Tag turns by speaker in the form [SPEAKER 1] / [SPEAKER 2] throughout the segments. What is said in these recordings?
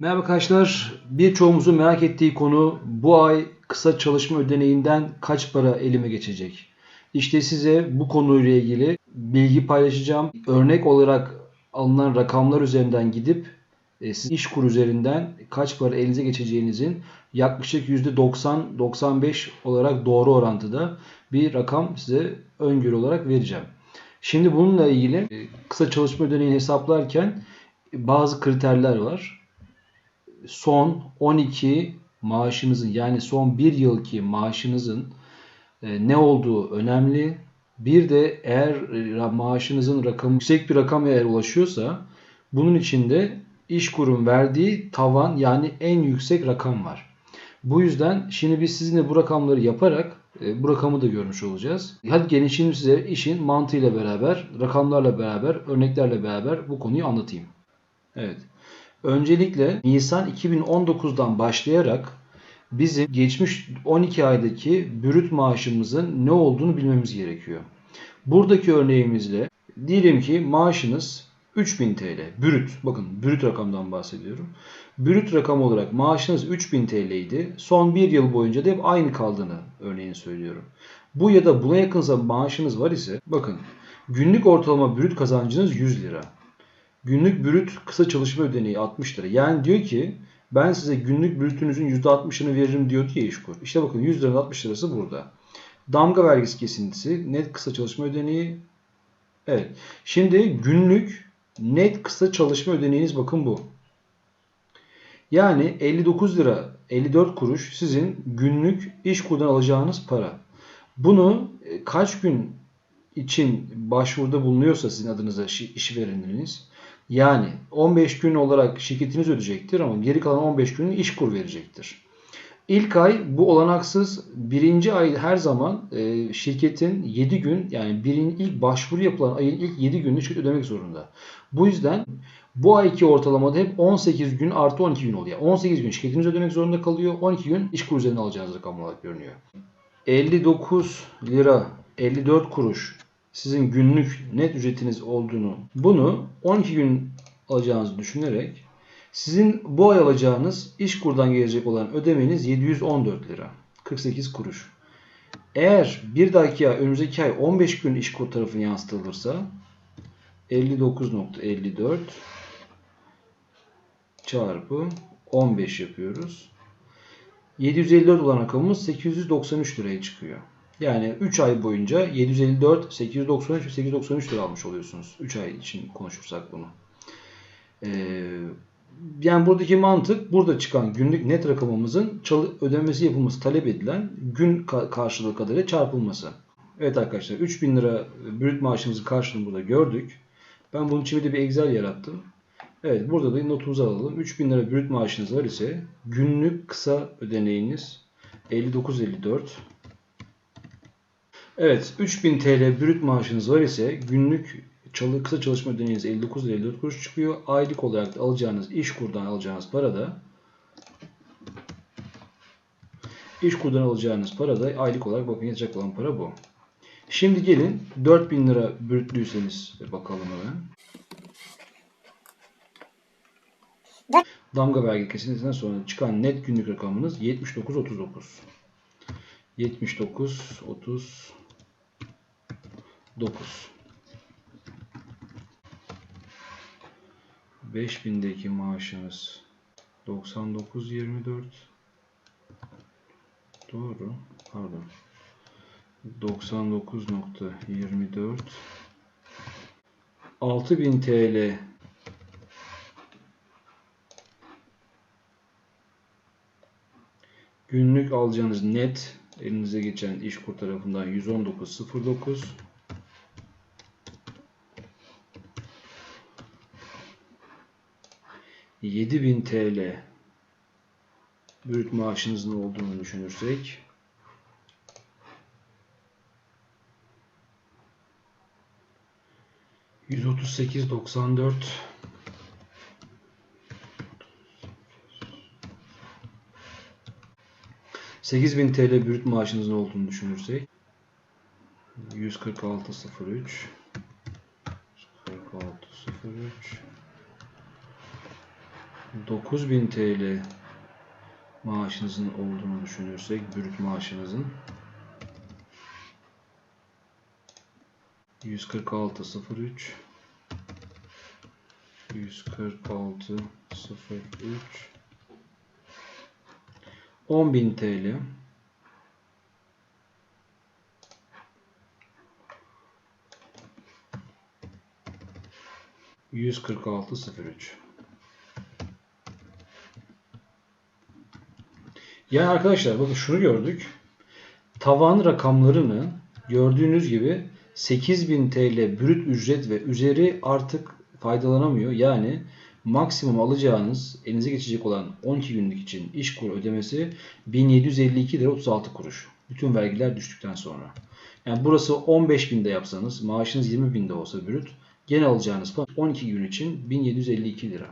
[SPEAKER 1] Merhaba arkadaşlar. Birçoğumuzun merak ettiği konu bu ay kısa çalışma ödeneğinden kaç para elime geçecek? İşte size bu konuyla ilgili bilgi paylaşacağım. Örnek olarak alınan rakamlar üzerinden gidip e, siz iş kur üzerinden kaç para elinize geçeceğinizin yaklaşık %90-95 olarak doğru orantıda bir rakam size öngörü olarak vereceğim. Şimdi bununla ilgili e, kısa çalışma ödeneğini hesaplarken bazı kriterler var. Son 12 maaşınızın yani son 1 yılki maaşınızın e, ne olduğu önemli. Bir de eğer e, maaşınızın rakamı yüksek bir rakam eğer ulaşıyorsa bunun içinde iş kurum verdiği tavan yani en yüksek rakam var. Bu yüzden şimdi biz sizinle bu rakamları yaparak e, bu rakamı da görmüş olacağız. Hadi gelin şimdi size işin mantığıyla beraber, rakamlarla beraber, örneklerle beraber bu konuyu anlatayım. Evet. Öncelikle Nisan 2019'dan başlayarak bizim geçmiş 12 aydaki brüt maaşımızın ne olduğunu bilmemiz gerekiyor. Buradaki örneğimizle diyelim ki maaşınız 3000 TL. Brüt. Bakın brüt rakamdan bahsediyorum. Brüt rakam olarak maaşınız 3000 TL idi. Son bir yıl boyunca da hep aynı kaldığını örneğin söylüyorum. Bu ya da buna yakınsa maaşınız var ise bakın günlük ortalama brüt kazancınız 100 lira. Günlük brüt kısa çalışma ödeneği 60 lira. Yani diyor ki ben size günlük brütünüzün %60'ını veririm diyor diye işkur. İşte bakın 100 liranın 60 lirası burada. Damga vergisi kesintisi, net kısa çalışma ödeneği. Evet. Şimdi günlük net kısa çalışma ödeneğiniz bakın bu. Yani 59 lira 54 kuruş sizin günlük iş kurdan alacağınız para. Bunu e, kaç gün için başvuruda bulunuyorsa sizin adınıza işvereniniz yani 15 gün olarak şirketiniz ödeyecektir ama geri kalan 15 günü iş kur verecektir. İlk ay bu olanaksız. Birinci ay her zaman e, şirketin 7 gün yani birin ilk başvuru yapılan ayın ilk 7 gününü şirket ödemek zorunda. Bu yüzden bu ayki ortalamada hep 18 gün artı 12 gün oluyor. 18 gün şirketiniz ödemek zorunda kalıyor. 12 gün iş kur üzerinden alacağınız rakam olarak görünüyor. 59 lira 54 kuruş sizin günlük net ücretiniz olduğunu bunu 12 gün alacağınızı düşünerek sizin bu ay alacağınız iş kurdan gelecek olan ödemeniz 714 lira 48 kuruş. Eğer bir dahaki ay önümüzdeki ay 15 gün iş kur tarafına yansıtılırsa 59.54 çarpı 15 yapıyoruz. 754 olan rakamımız 893 liraya çıkıyor. Yani 3 ay boyunca 754, 893 ve 893 lira almış oluyorsunuz. 3 ay için konuşursak bunu. Ee, yani buradaki mantık burada çıkan günlük net rakamımızın ödemesi yapılması talep edilen gün karşılığı kadarıyla çarpılması. Evet arkadaşlar 3000 lira brüt maaşımızın karşılığını burada gördük. Ben bunun için bir de bir Excel yarattım. Evet burada da notumuzu alalım. 3000 lira brüt maaşınız var ise günlük kısa ödeneğiniz 59.54 Evet 3000 TL brüt maaşınız var ise günlük çalı, kısa çalışma ödeneğiniz 59 lira 54 kuruş çıkıyor. Aylık olarak da alacağınız iş kurdan alacağınız para da iş kurdan alacağınız para da aylık olarak bakın yatacak olan para bu. Şimdi gelin 4000 lira brütlüyseniz bakalım hemen. Damga vergi kesintisinden sonra çıkan net günlük rakamınız 79.39. 79 30 9 5000'deki maaşımız 99.24 doğru pardon. 99.24 6000 TL günlük alacağınız net elinize geçen iş kur tarafından 119.09 7000 TL brüt maaşınızın olduğunu düşünürsek yüz otuz sekiz doksan dört sekiz bin TL brüt maaşınızın olduğunu düşünürsek yüz kırk altı sıfır üç kırk altı sıfır üç 9000 TL maaşınızın olduğunu düşünürsek brüt maaşınızın 146.03 146.03 10.000 TL Yüz kırk altı sıfır üç. Yani arkadaşlar bakın şunu gördük. Tavan rakamlarını gördüğünüz gibi 8000 TL brüt ücret ve üzeri artık faydalanamıyor. Yani maksimum alacağınız elinize geçecek olan 12 günlük için iş kuru ödemesi 1752 lira 36 kuruş. Bütün vergiler düştükten sonra. Yani burası 15 binde yapsanız maaşınız 20 binde olsa brüt gene alacağınız para 12 gün için 1752 lira.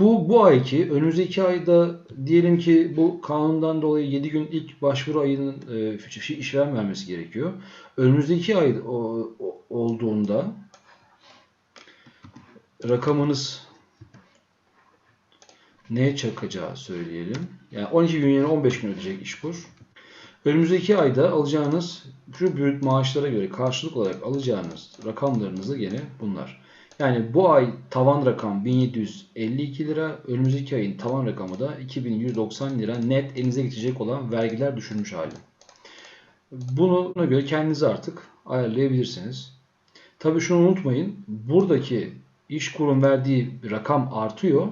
[SPEAKER 1] Bu bu ayki önümüzdeki ayda diyelim ki bu kanundan dolayı 7 gün ilk başvuru ayının e, iş- işveren vermesi gerekiyor. Önümüzdeki ay o- olduğunda rakamınız neye çakacağı söyleyelim. Yani 12 gün yerine 15 gün ödeyecek işkur. Önümüzdeki ayda alacağınız şu brüt maaşlara göre karşılık olarak alacağınız rakamlarınız da gene bunlar. Yani bu ay tavan rakam 1752 lira, önümüzdeki ayın tavan rakamı da 2190 lira net elinize geçecek olan vergiler düşürmüş hali. Buna göre kendinizi artık ayarlayabilirsiniz. Tabii şunu unutmayın. Buradaki iş kurum verdiği rakam artıyor.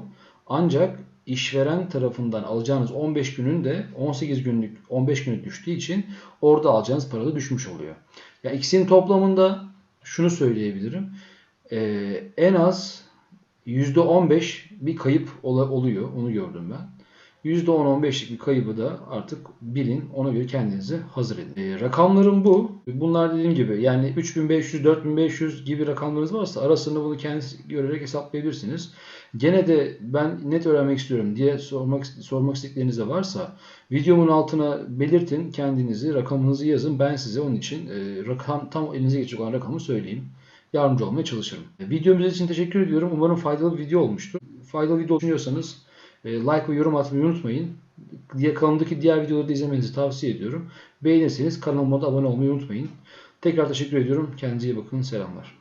[SPEAKER 1] Ancak işveren tarafından alacağınız 15 günün de 18 günlük 15 günlük düştüğü için orada alacağınız para da düşmüş oluyor. Ya ikisinin toplamında şunu söyleyebilirim. Ee, en az %15 bir kayıp oluyor. Onu gördüm ben. %10-15'lik bir kaybı da artık bilin. Ona göre kendinizi hazır edin. Ee, rakamlarım bu. Bunlar dediğim gibi yani 3500, 4500 gibi rakamlarınız varsa arasında bunu kendiniz görerek hesaplayabilirsiniz. Gene de ben net öğrenmek istiyorum diye sormak sormak istedikleriniz de varsa videomun altına belirtin kendinizi, rakamınızı yazın. Ben size onun için e, rakam tam elinize geçecek olan rakamı söyleyeyim. Yardımcı olmaya çalışırım. E, Videomu izlediğiniz için teşekkür ediyorum. Umarım faydalı bir video olmuştur. Faydalı video düşünüyorsanız e, like ve yorum atmayı unutmayın. Kanalımdaki diğer videoları da izlemenizi tavsiye ediyorum. Beğenirseniz kanalıma da abone olmayı unutmayın. Tekrar teşekkür ediyorum. Kendinize iyi bakın. Selamlar.